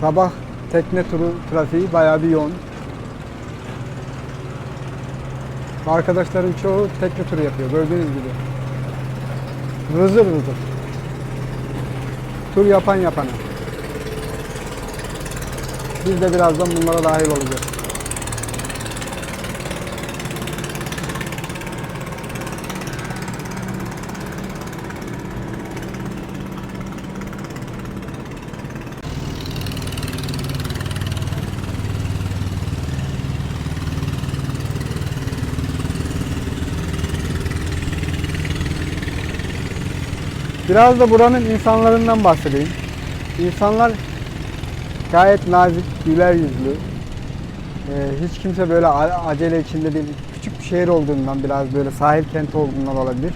Sabah tekne turu trafiği bayağı bir yoğun. Arkadaşların çoğu tekne turu yapıyor gördüğünüz gibi. Vızır vızır. Tur yapan yapana. Biz de birazdan bunlara dahil olacağız. Biraz da buranın insanlarından bahsedeyim. İnsanlar gayet nazik, güler yüzlü. Ee, hiç kimse böyle acele içinde değil. Küçük bir şehir olduğundan biraz böyle sahil kenti olduğundan olabilir.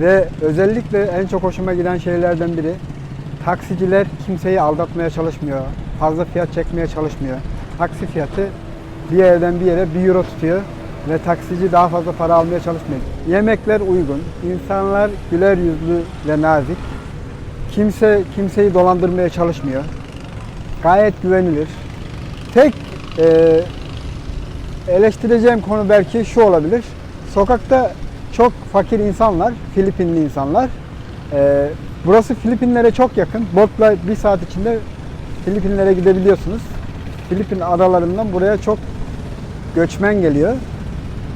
Ve özellikle en çok hoşuma giden şeylerden biri taksiciler kimseyi aldatmaya çalışmıyor. Fazla fiyat çekmeye çalışmıyor. Taksi fiyatı bir yerden bir yere 1 euro tutuyor ve taksici daha fazla para almaya çalışmıyor. Yemekler uygun, insanlar güler yüzlü ve nazik. Kimse kimseyi dolandırmaya çalışmıyor. Gayet güvenilir. Tek e, eleştireceğim konu belki şu olabilir. Sokakta çok fakir insanlar, Filipinli insanlar. E, burası Filipinlere çok yakın. Botla bir saat içinde Filipinlere gidebiliyorsunuz. Filipin adalarından buraya çok göçmen geliyor.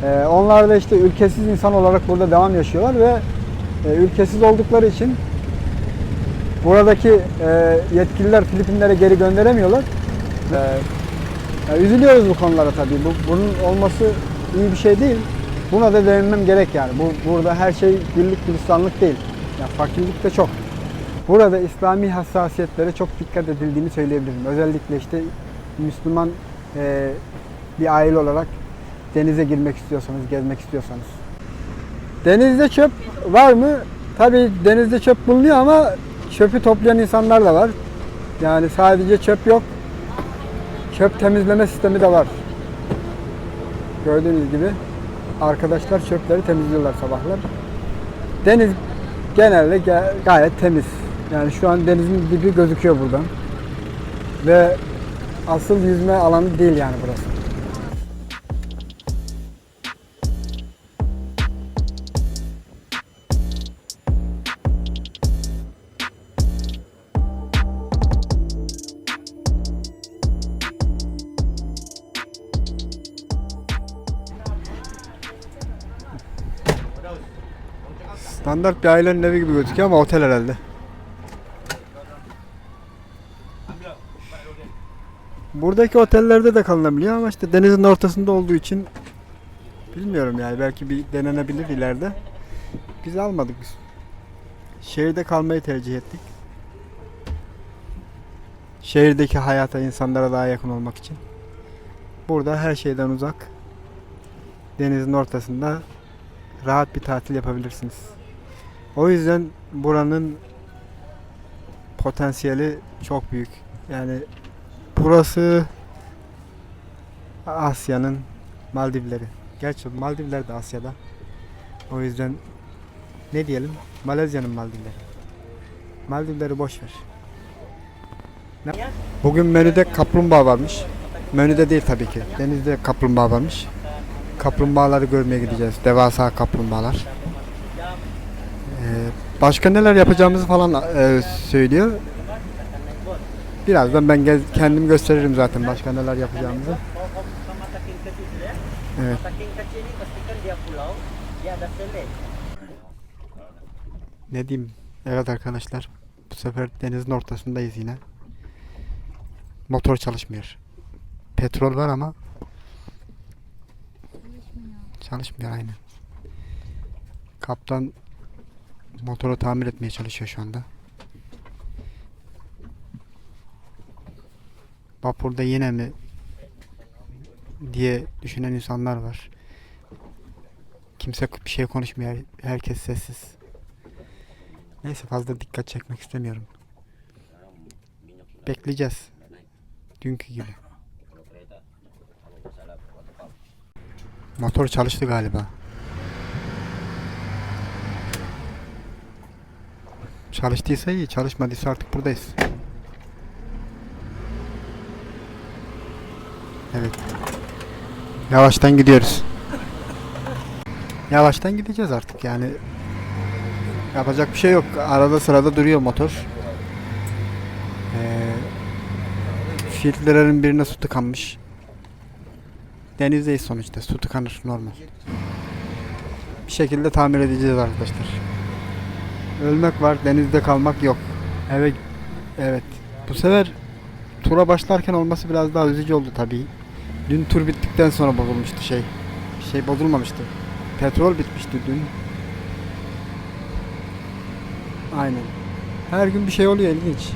Ee, onlar da işte ülkesiz insan olarak burada devam yaşıyorlar ve e, ülkesiz oldukları için buradaki e, yetkililer Filipinlere geri gönderemiyorlar. Ee, ya üzülüyoruz bu konulara tabii. Bu, bunun olması iyi bir şey değil. Buna da değinmem gerek yani. Bu burada her şey güllük gülistanlık değil. Ya fakirlik de çok. Burada İslami hassasiyetlere çok dikkat edildiğini söyleyebilirim. Özellikle işte Müslüman e, bir aile olarak denize girmek istiyorsanız, gezmek istiyorsanız. Denizde çöp var mı? Tabii denizde çöp bulunuyor ama çöpü toplayan insanlar da var. Yani sadece çöp yok. Çöp temizleme sistemi de var. Gördüğünüz gibi arkadaşlar çöpleri temizliyorlar sabahlar. Deniz genelde ge- gayet temiz. Yani şu an denizin dibi gözüküyor buradan. Ve asıl yüzme alanı değil yani burası. Standart bir ailenin evi gibi gözüküyor ama otel herhalde. Buradaki otellerde de kalınabiliyor ama işte denizin ortasında olduğu için bilmiyorum yani belki bir denenebilir ileride. Biz almadık biz. Şehirde kalmayı tercih ettik. Şehirdeki hayata insanlara daha yakın olmak için. Burada her şeyden uzak. Denizin ortasında rahat bir tatil yapabilirsiniz. O yüzden buranın potansiyeli çok büyük. Yani burası Asya'nın Maldivleri. Gerçi Maldivler de Asya'da. O yüzden ne diyelim? Malezya'nın Maldivleri. Maldivleri boş ver. Bugün menüde kaplumbağa varmış. Menüde değil tabii ki. Denizde kaplumbağa varmış. Kaplumbağaları görmeye gideceğiz. Devasa kaplumbağalar. Ee, başka neler yapacağımızı falan e, söylüyor. Birazdan ben kendim gösteririm zaten başka neler yapacağımızı. Evet. Ne diyeyim? Evet arkadaşlar. Bu sefer denizin ortasındayız yine. Motor çalışmıyor. Petrol var ama çalışmıyor aynen. Kaptan motoru tamir etmeye çalışıyor şu anda. Vapurda yine mi diye düşünen insanlar var. Kimse bir şey konuşmuyor. Herkes sessiz. Neyse fazla dikkat çekmek istemiyorum. Bekleyeceğiz. Dünkü gibi. Motor çalıştı galiba. Çalıştıysa iyi, çalışmadıysa artık buradayız. Evet. Yavaştan gidiyoruz. Yavaştan gideceğiz artık yani. Yapacak bir şey yok. Arada sırada duruyor motor. Ee, filtrelerin birine su tıkanmış. Denizdeyiz sonuçta. Su tıkanır normal. Bir şekilde tamir edeceğiz arkadaşlar. Ölmek var, denizde kalmak yok. Evet, evet. Bu sefer tura başlarken olması biraz daha üzücü oldu tabii. Dün tur bittikten sonra bozulmuştu şey. Şey bozulmamıştı. Petrol bitmişti dün. Aynen. Her gün bir şey oluyor ilginç.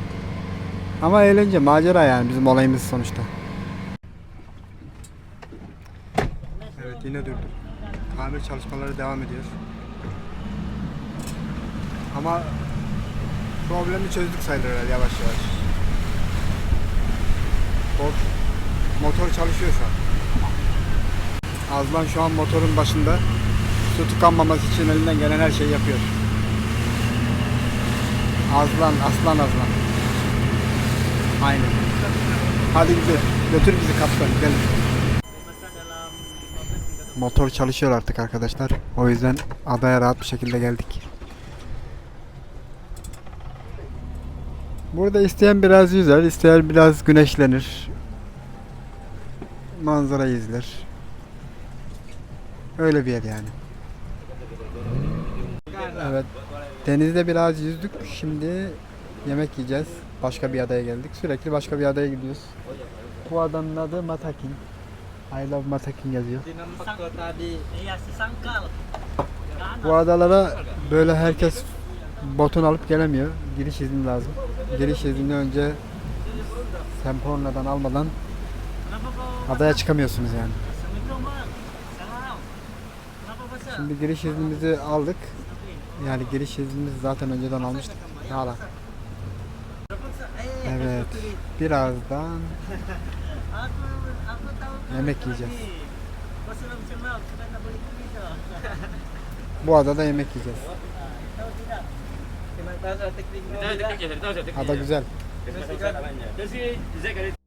Ama eğlence, macera yani bizim olayımız sonuçta. Evet yine durduk. Tamir çalışmaları devam ediyor. Ama problemi çözdük sayılır herhalde yavaş yavaş. Mot- Motor çalışıyor şu an. Azlan şu an motorun başında. Su tıkanmaması için elinden gelen her şeyi yapıyor. Azlan, aslan azlan. Aynen. Hadi gidelim. Götür bizi kaptan, gidelim. Masa dalam 15 hingga Motor çalışıyor artık arkadaşlar. O yüzden adaya rahat bir şekilde geldik. Burada isteyen biraz yüzer, isteyen biraz güneşlenir. Manzara izler. Öyle bir yer yani. Evet. Denizde biraz yüzdük. Şimdi yemek yiyeceğiz. Başka bir adaya geldik. Sürekli başka bir adaya gidiyoruz. Bu adanın adı Matakin. I love Matakin yazıyor. Bu adalara böyle herkes botun alıp gelemiyor. Giriş izni lazım. Giriş izni önce Semporna'dan almadan adaya çıkamıyorsunuz yani. Şimdi giriş iznimizi aldık. Yani giriş iznimizi zaten önceden almıştık. Hala. Evet. Birazdan. Yemek yiyeceğiz. Bu adada yemek yiyeceğiz. Tahu tidak? Kita tahu soal teknik ni. Tahu tekniknya, saya tahu soal tekniknya.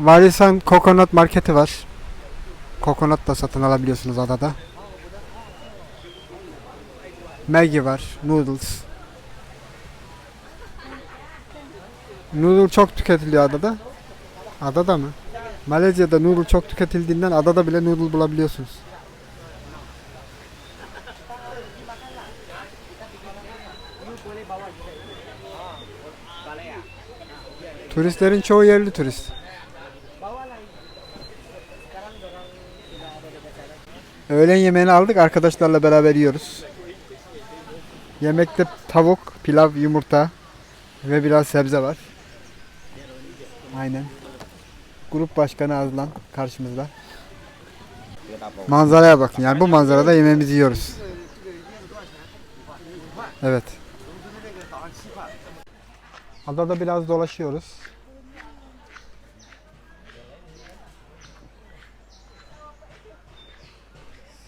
Varisan Coconut Marketi var. Kokonat da satın alabiliyorsunuz adada. Maggi var, noodles. Noodle çok tüketiliyor adada. Adada mı? Malezya'da noodle çok tüketildiğinden adada bile noodle bulabiliyorsunuz. Turistlerin çoğu yerli turist. Öğlen yemeğini aldık arkadaşlarla beraber yiyoruz. Yemekte tavuk, pilav, yumurta ve biraz sebze var. Aynen. Grup başkanı Azlan karşımızda. Manzaraya bakın yani bu manzarada yemeğimizi yiyoruz. Evet. Adada biraz dolaşıyoruz.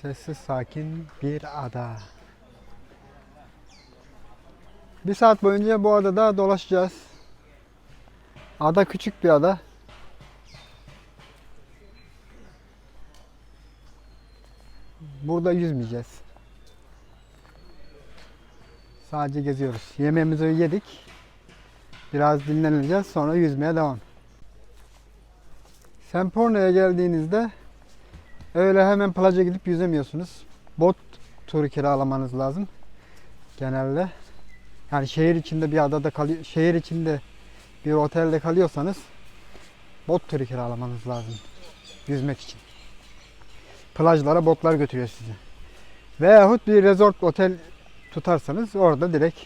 Sessiz sakin bir ada. Bir saat boyunca bu adada dolaşacağız. Ada küçük bir ada. Burada yüzmeyeceğiz. Sadece geziyoruz. Yemeğimizi yedik. Biraz dinleneceğiz. Sonra yüzmeye devam. Semporno'ya geldiğinizde öyle hemen plaja gidip yüzemiyorsunuz. Bot turu kiralamanız lazım. Genelde. Yani şehir içinde bir adada kalıyor, şehir içinde bir otelde kalıyorsanız bot turu kiralamanız lazım. Yüzmek için. Plajlara botlar götürüyor sizi. Veyahut bir resort otel tutarsanız orada direkt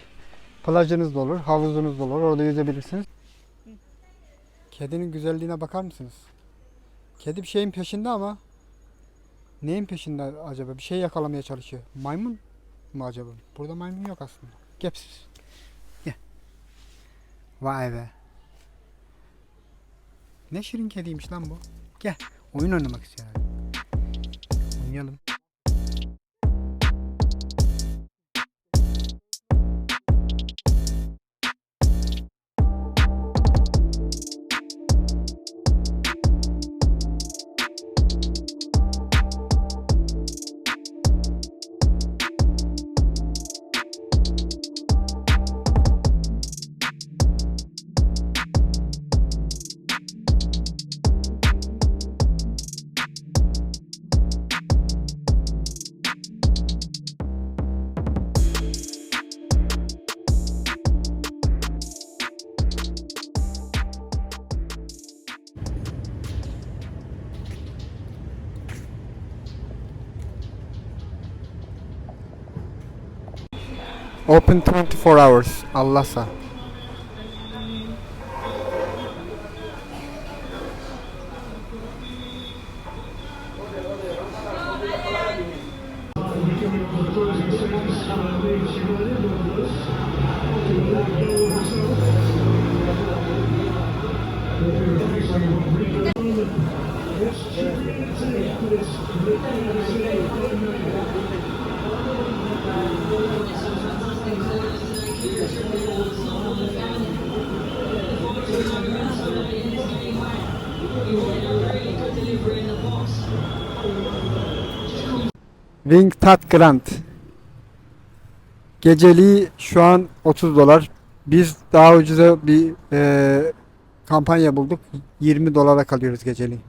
Plajınız da olur, havuzunuz da olur. Orada yüzebilirsiniz. Kedinin güzelliğine bakar mısınız? Kedi bir şeyin peşinde ama neyin peşinde acaba? Bir şey yakalamaya çalışıyor. Maymun mu acaba? Burada maymun yok aslında. Pis. Gel. Vay be. Ne şirin kediymiş lan bu. Gel. Oyun oynamak istiyor. Oynayalım. Open 24 hours. Allah'sa. Wing Tat Grant. Geceliği şu an 30 dolar. Biz daha ucuza bir e, kampanya bulduk. 20 dolara kalıyoruz geceliği.